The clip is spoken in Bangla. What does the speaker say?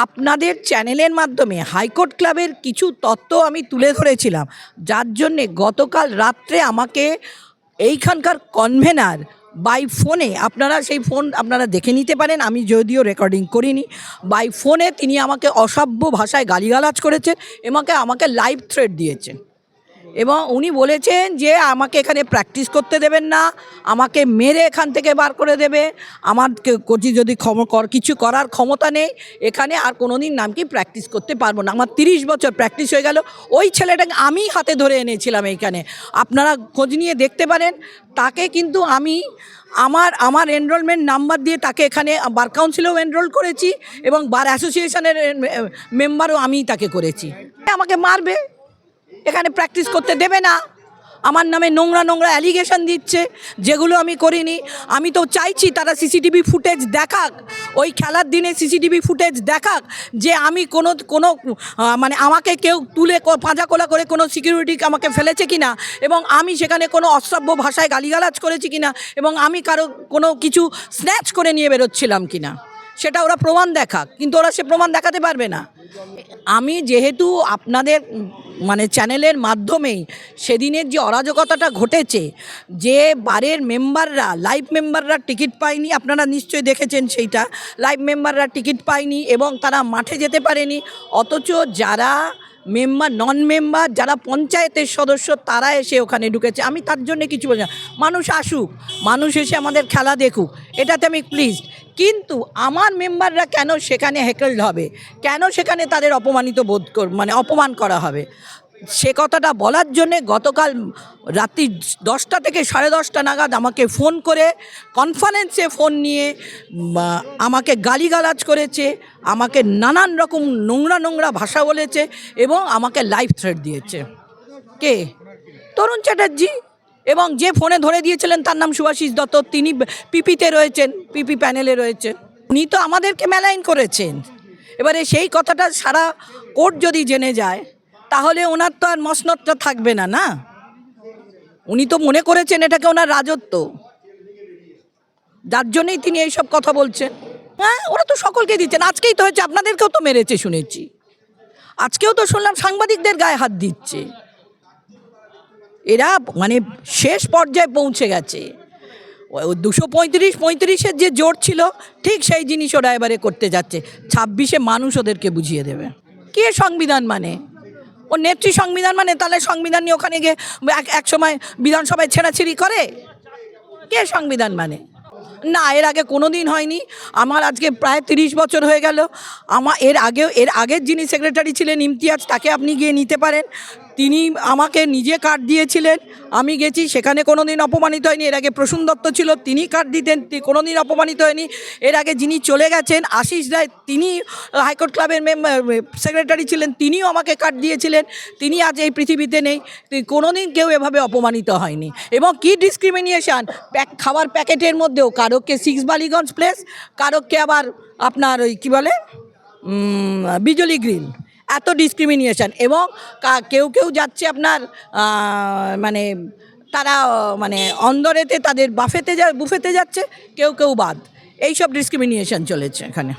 আপনাদের চ্যানেলের মাধ্যমে হাইকোর্ট ক্লাবের কিছু তত্ত্ব আমি তুলে ধরেছিলাম। যার জন্যে গতকাল রাত্রে আমাকে এইখানকার কনভেনার বাই ফোনে আপনারা সেই ফোন আপনারা দেখে নিতে পারেন, আমি যদিও রেকর্ডিং করিনি। বাই ফোনে তিনি আমাকে অসভ্য ভাষায় গালিগালাজ করেছেন এমাকে আমাকে লাইভ থ্রেড দিয়েছেন এবং উনি বলেছেন যে আমাকে এখানে প্র্যাকটিস করতে দেবেন না, আমাকে মেরে এখান থেকে বার করে দেবে। আমার কচি যদি ক্ষম, কর, কিছু করার ক্ষমতা নেই, এখানে আর কোনো দিন নাম কি প্র্যাকটিস করতে পারব না। আমার তিরিশ বছর প্র্যাকটিস হয়ে গেল, ওই ছেলেটাকে আমি হাতে ধরে এনেছিলাম এইখানে। আপনারা খোঁজ নিয়ে দেখতে পারেন, তাকে কিন্তু আমি আমার আমার এনরোলমেন্ট নাম্বার দিয়ে তাকে এখানে বার কাউন্সিলেও এনরোল করেছি এবং বার অ্যাসোসিয়েশনের মেম্বারও আমিই তাকে করেছি। আমাকে মারবে। এখানে প্র্যাকটিস করতে দেবে না। আমার নামে নোংরা নোংরা অ্যালিগেশন দিচ্ছে, যেগুলো আমি করিনি। আমি তো চাইছি তারা সিসিটিভি ফুটেজ দেখাক। ওই খেলার দিনে সিসিটিভি ফুটেজ দেখাক যে আমি কোনো কোনো মানে আমাকে কেউ তুলে ক- পাঁজা কোলা করে কোনো সিকিউরিটি আমাকে ফেলেছে কি না এবং আমি সেখানে কোনো অশ্রাব্য ভাষায় গালিগালাজ করেছি কি না এবং আমি কারও কোনো কিছু স্ন্যাচ করে নিয়ে বেরোচ্ছিলাম কিনা? সেটা ওরা প্রমাণ দেখাক, কিন্তু ওরা সে প্রমাণ দেখাতে পারবে না। আমি যেহেতু আপনাদের মানে চ্যানেলের মাধ্যমেই সেদিনের যে অরাজকতাটা ঘটেছে, যে বারের মেম্বাররা লাইভ মেম্বাররা টিকিট পায়নি, আপনারা নিশ্চয়ই দেখেছেন সেইটা। লাইভ মেম্বাররা টিকিট পায়নি এবং তারা মাঠে যেতে পারেনি, অথচ যারা মেম্বার নন মেম্বার যারা পঞ্চায়েতের সদস্য, তারা এসে ওখানে ঢুকেছে। আমি তার জন্য কিছু বলি না। মানুষ আসুক, মানুষ এসে আমাদের খেলা দেখুক। এটাতে আমি প্লিজ কিন্তু আমার মেম্বাররা কেন সেখানে হেকেলড হবে? কেন সেখানে তাদের অপমানিত বোধ কর মানে অপমান করা হবে? সে কথাটা বলার জন্যে গতকাল রাত্রি দশটা থেকে সাড়ে দশটা নাগাদ আমাকে ফোন করে, কনফারেন্সে ফোন নিয়ে আমাকে গালিগালাজ করেছে, আমাকে নানান রকম নোংরা নোংরা ভাষা বলেছে এবং আমাকে লাইফ থ্রেট দিয়েছে। কে? তরুণ চ্যাটার্জি। এবং যে ফোনে ধরে দিয়েছিলেন তার নাম সুভাষিস দত্ত, তিনি পিপিতে রয়েছেন, পিপি প্যানেলে রয়েছেন। উনি তো আমাদেরকে মেলাইন করেছেন। এবারে সেই কথাটা সারা কোর্ট যদি জেনে যায়, তাহলে ওনার তো আর মসনদটা থাকবে না না? উনি তো মনে করেছেন এটাকে ওনার রাজত্ব। যার জন্যই তিনি এইসব কথা বলছেন। হ্যাঁ ওরা তো সকলকে দিচ্ছেন। আজকেই তো হয়েছে, আপনাদেরকেও তো মেরেছে, শুনেছি। আজকেও তো শুনলাম সাংবাদিকদের গায়ে হাত দিচ্ছে। এরা মানে শেষ পর্যায়ে পৌঁছে গেছে। দুশো পঁয়ত্রিশ, পঁয়ত্রিশের যে জোর ছিল, ঠিক সেই জিনিস ওরা এবারে করতে যাচ্ছে। ছাব্বিশে মানুষ ওদেরকে বুঝিয়ে দেবে। কে সংবিধান মানে? ও নেত্রী সংবিধান মানে? তাহলে সংবিধান নিয়ে ওখানে গিয়ে এক সময় বিধানসভায় ছেঁড়াছিড়ি করে? কে সংবিধান মানে? না, এর আগে কোনো দিন হয়নি। আমার আজকে প্রায় তিরিশ বছর হয়ে গেল। আমার এর আগেও, এর আগের যিনি সেক্রেটারি ছিলেন ইমতিয়াজ, তাকে আপনি গিয়ে নিতে পারেন। তিনি আমাকে নিজে কার্ড দিয়েছিলেন। আমি গেছি, সেখানে কোনো দিন অপমানিত হয়নি। এর আগে প্রসূন দত্ত ছিল, তিনি কার্ড দিতেন কোনো দিন অপমানিত হয়নি। এর আগে যিনি চলে গেছেন, আশিস রায়, তিনি হাইকোর্ট ক্লাবের মেম্বার সেক্রেটারি ছিলেন, তিনিও আমাকে কার্ড দিয়েছিলেন। তিনি আজ এই পৃথিবীতে নেই। কোনো দিন কেউ এভাবে অপমানিত হয়নি। এবং কি ডিসক্রিমিনেশন প্যাক খাবার প্যাকেটের মধ্যেও কারোকে সিক্স বালিগঞ্জ প্লেস কারোকে আবার আপনার ওই কী বলে? বিজলি গ্রিল এত ডিসক্রিমিনেশন এবং কেউ কেউ যাচ্ছে আপনার মানে তারা মানে অন্দরেতে তাদের বাফেতে যা বুফেতে যাচ্ছে, কেউ কেউ বাদ। এইসব ডিসক্রিমিনেশন চলেছে এখানে।